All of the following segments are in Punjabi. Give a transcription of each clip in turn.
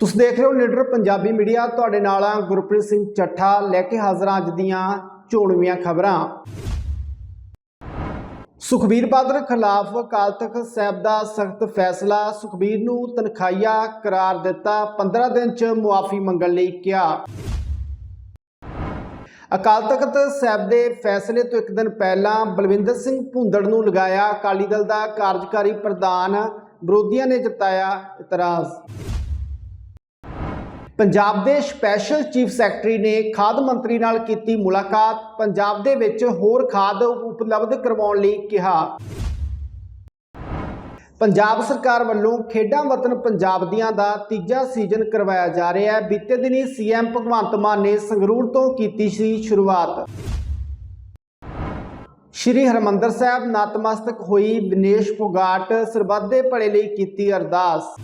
ਤੁਸੀਂ ਦੇਖ ਰਹੇ ਹੋ ਲੀਡਰ ਪੰਜਾਬੀ ਮੀਡੀਆ, ਤੁਹਾਡੇ ਨਾਲ ਆ ਗੁਰਪ੍ਰੀਤ ਸਿੰਘ ਚੱਠਾ ਲੈ ਕੇ ਹਾਜ਼ਰ ਅੱਜ ਦੀਆਂ ਚੋਣਵੀਆਂ ਖਬਰਾਂ। ਸੁਖਬੀਰ ਬਾਦਲ ਖਿਲਾਫ ਅਕਾਲ ਤਖਤ ਸਾਹਿਬ ਦਾ ਸਖਤ ਫੈਸਲਾ, ਸੁਖਬੀਰ ਨੂੰ ਤਨਖਾਹੀਆ ਕਰਾਰ ਦਿੱਤਾ 15 ਦਿਨ ਚ ਮੁਆਫੀ ਮੰਗਣ ਲਈ ਕਿਹਾ। ਅਕਾਲ ਤਖਤ ਸਾਹਿਬ ਦੇ ਫੈਸਲੇ ਤੋਂ ਇੱਕ ਦਿਨ ਪਹਿਲਾਂ ਬਲਵਿੰਦਰ ਸਿੰਘ ਭੁੰਦੜ ਨੂੰ ਲਗਾਇਆ ਅਕਾਲੀ ਦਲ ਦਾ ਕਾਰਜਕਾਰੀ ਪ੍ਰਧਾਨ, ਵਿਰੋਧੀਆਂ ਨੇ ਜਤਾਇਆ ਇਤਰਾਜ਼। ਪੰਜਾਬ ਦੇ ਸਪੈਸ਼ਲ ਚੀਫ ਸੈਕਟਰੀ ਨੇ ਖਾਦ ਮੰਤਰੀ ਨਾਲ ਕੀਤੀ ਮੁਲਾਕਾਤ, ਪੰਜਾਬ ਦੇ ਵਿੱਚ ਹੋਰ ਖਾਦ ਉਪਲਬਧ ਕਰਵਾਉਣ ਲਈ ਕਿਹਾ। ਪੰਜਾਬ ਸਰਕਾਰ ਵੱਲੋਂ ਖੇਡਾਂ ਵਤਨ ਪੰਜਾਬ ਦੀਆਂ ਦਾ ਤੀਜਾ ਸੀਜ਼ਨ ਕਰਵਾਇਆ ਜਾ ਰਿਹਾ ਹੈ। ਬੀਤੇ ਦਿਨੀ ਸੀਐਮ ਭਗਵੰਤ ਮਾਨ ਨੇ ਸੰਗਰੂਰ ਤੋਂ ਕੀਤੀ ਸੀ ਸ਼ੁਰੂਆਤ। ਸ਼੍ਰੀ ਹਰਮੰਦਰ ਸਾਹਿਬ ਨਤਮਸਤਕ ਹੋਈ ਵਿਨੇਸ਼ ਫੋਗਾਟ ਸਰਬੱਤ ਦੇ ਭਲੇ ਲਈ ਕੀਤੀ ਅਰਦਾਸ।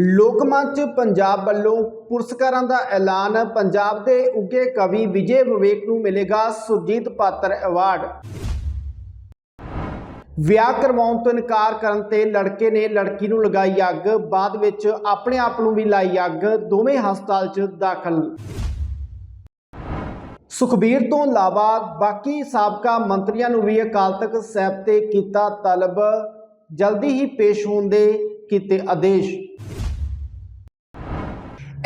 ਲੋਕ ਮੰਚ ਪੰਜਾਬ ਵੱਲੋਂ ਪੁਰਸਕਾਰਾਂ ਦਾ ਐਲਾਨ, ਪੰਜਾਬ ਦੇ ਉੱਗੇ ਕਵੀ ਵਿਜੇ ਵਿਵੇਕ ਨੂੰ ਮਿਲੇਗਾ ਸੁਰਜੀਤ ਪਾਤਰ ਐਵਾਰਡ। ਵਿਆਹ ਕਰਵਾਉਣ ਤੋਂ ਇਨਕਾਰ ਕਰਨ ਤੇ ਲੜਕੇ ਨੇ ਲੜਕੀ ਨੂੰ ਲਗਾਈ ਅੱਗ, ਬਾਅਦ ਵਿੱਚ ਆਪਣੇ ਆਪ ਨੂੰ ਵੀ ਲਾਈ ਅੱਗ, ਦੋਵੇਂ ਹਸਪਤਾਲ 'ਚ ਦਾਖਲ। ਸੁਖਬੀਰ ਤੋਂ ਇਲਾਵਾ ਬਾਕੀ ਸਾਬਕਾ ਮੰਤਰੀਆਂ ਨੂੰ ਵੀ ਅਕਾਲ ਤਖਤ ਸਾਹਿਬ ਤੇ ਕੀਤਾ ਤਲਬ, ਜਲਦੀ ਹੀ ਪੇਸ਼ ਹੋਣ ਦੇ ਕੀਤੇ ਆਦੇਸ਼।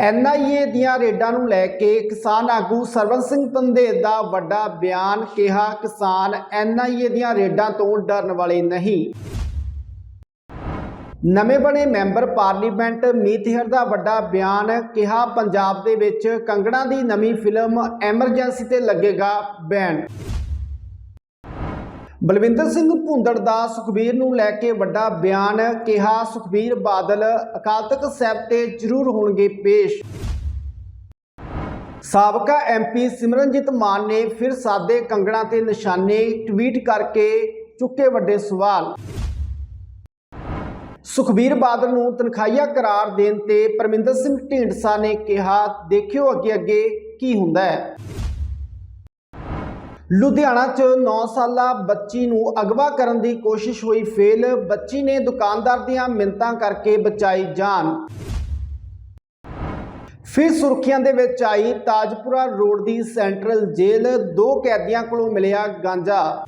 ਐਨਆਈਏ ਦੀਆਂ ਰੇਡਾਂ ਨੂੰ ਲੈ ਕੇ ਕਿਸਾਨ ਆਗੂ ਸਰਵਨ ਸਿੰਘ ਪੰਧੇਰ ਦਾ ਵੱਡਾ ਬਿਆਨ ਕਿਹਾ, ਕਿਸਾਨ ਐਨਆਈਏ ਦੀਆਂ ਰੇਡਾਂ ਤੋਂ ਡਰਨ ਵਾਲੇ ਨਹੀਂ। ਨਵੇਂ ਬਣੇ ਮੈਂਬਰ ਪਾਰਲੀਮੈਂਟ ਮੀਤਹਿਰ ਦਾ ਵੱਡਾ ਬਿਆਨ ਕਿਹਾ, ਪੰਜਾਬ ਦੇ ਵਿੱਚ ਕੰਗਣਾ ਦੀ ਨਵੀਂ ਫਿਲਮ ਐਮਰਜੈਂਸੀ ਤੇ ਲੱਗੇਗਾ ਬੈਨ। ਬਲਵਿੰਦਰ ਸਿੰਘ ਭੁੰਦੜ ਦਾ ਸੁਖਬੀਰ ਨੂੰ ਲੈ ਕੇ ਵੱਡਾ ਬਿਆਨ ਕਿਹਾ, ਸੁਖਬੀਰ ਬਾਦਲ ਅਕਾਲ ਤਖਤ ਸਾਹਿਬ ਤੇ ਜ਼ਰੂਰ ਹੋਣਗੇ ਪੇਸ਼। ਸਾਬਕਾ ਐਮਪੀ ਸਿਮਰਨਜੀਤ ਮਾਨ ਨੇ ਫਿਰ ਸਾਦੇ ਕੰਗਣਾ ਤੇ ਨਿਸ਼ਾਨੇ ਟਵੀਟ ਕਰਕੇ ਚੁੱਕੇ ਵੱਡੇ ਸਵਾਲ। ਸੁਖਬੀਰ ਬਾਦਲ ਨੂੰ ਤਨਖਾਹੀਆ ਕਰਾਰ ਦੇਣ ਤੇ ਪਰਮਿੰਦਰ ਸਿੰਘ ਢੀਂਡਸਾ ਨੇ ਕਿਹਾ, ਦੇਖਿਓ ਅੱਗੇ ਅੱਗੇ ਕੀ ਹੁੰਦਾ ਹੈ। ਲੁਧਿਆਣਾ 'ਚ 9 ਸਾਲਾ ਬੱਚੀ ਨੂੰ ਅਗਵਾ ਕਰਨ ਦੀ ਕੋਸ਼ਿਸ਼ ਹੋਈ ਫੇਲ। ਬੱਚੀ ਨੇ ਦੁਕਾਨਦਾਰ ਦੀਆਂ ਮਿੰਤਾਂ ਕਰਕੇ ਬਚਾਈ ਜਾਨ। ਫਿਰ ਸੁਰਖੀਆਂ ਦੇ ਵਿੱਚ ਆਈ ਤਾਜਪੁਰਾ ਰੋਡ ਦੀ ਸੈਂਟਰਲ ਜੇਲ੍ਹ। ਦੋ ਕੈਦੀਆਂ ਕੋਲੋਂ ਮਿਲਿਆ ਗਾਂਜਾ।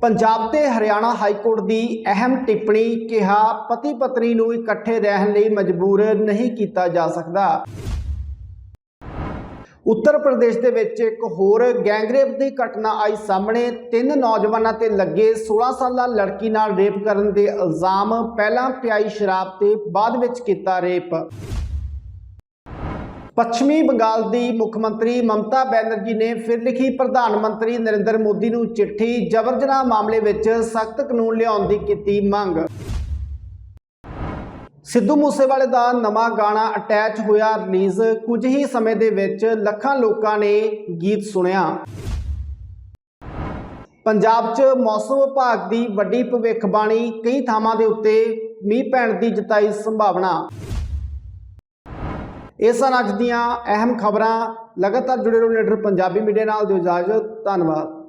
ਪੰਜਾਬ ਤੇ ਹਰਿਆਣਾ ਹਾਈ ਕੋਰਟ ਦੀ ਅਹਿਮ ਟਿੱਪਣੀ ਕਿਹਾ ਪਤੀ ਪਤਨੀ ਨੂੰ ਇਕੱਠੇ ਰਹਿਣ ਲਈ ਮਜਬੂਰ ਨਹੀਂ ਕੀਤਾ ਜਾ ਸਕਦਾ। ਉੱਤਰ ਪ੍ਰਦੇਸ਼ ਦੇ ਵਿੱਚ ਇੱਕ ਹੋਰ ਗੈਂਗਰੇਪ ਦੀ ਘਟਨਾ ਆਈ ਸਾਹਮਣੇ। ਤਿੰਨ ਨੌਜਵਾਨਾਂ ਤੇ ਲੱਗੇ 16 ਸਾਲਾ ਲੜਕੀ ਨਾਲ ਰੇਪ ਕਰਨ ਦੇ ਇਲਜ਼ਾਮ, ਪਹਿਲਾਂ ਪਿਆਈ ਸ਼ਰਾਬ ਤੇ ਬਾਅਦ ਵਿੱਚ ਕੀਤਾ ਰੇਪ। ਪੱਛਮੀ ਬੰਗਾਲ ਦੀ ਮੁੱਖ ਮੰਤਰੀ ਮਮਤਾ ਬੈਨਰਜੀ ਨੇ ਫਿਰ ਲਿਖੀ ਪ੍ਰਧਾਨ ਮੰਤਰੀ ਨਰਿੰਦਰ ਮੋਦੀ ਨੂੰ ਚਿੱਠੀ, ਜਬਰ ਜਨਾਹ ਮਾਮਲੇ ਵਿੱਚ ਸਖਤ ਕਾਨੂੰਨ ਲਿਆਉਣ ਦੀ ਕੀਤੀ ਮੰਗ। ਸਿੱਧੂ ਮੂਸੇਵਾਲੇ ਦਾ ਨਵਾਂ ਗਾਣਾ ਅਟੈਚ ਹੋਇਆ ਰਿਲੀਜ਼, ਕੁਝ ਹੀ ਸਮੇਂ ਦੇ ਵਿੱਚ ਲੱਖਾਂ ਲੋਕਾਂ ਨੇ ਗੀਤ ਸੁਣਿਆ। ਪੰਜਾਬ 'ਚ ਮੌਸਮ ਵਿਭਾਗ ਦੀ ਵੱਡੀ ਭਵਿੱਖਬਾਣੀ, ਕਈ ਥਾਵਾਂ ਦੇ ਉੱਤੇ ਮੀਂਹ ਪੈਣ ਦੀ ਜਤਾਈ ਸੰਭਾਵਨਾ। ਇਹ ਸਨ ਅੱਜ ਦੀਆਂ ਅਹਿਮ ਖਬਰਾਂ। ਲਗਾਤਾਰ ਜੁੜੇ ਰਹੋ ਲੀਡਰ ਪੰਜਾਬੀ ਮੀਡੀਆ ਨਾਲ, ਦਿਓ ਇਜਾਜ਼ਤ, ਧੰਨਵਾਦ।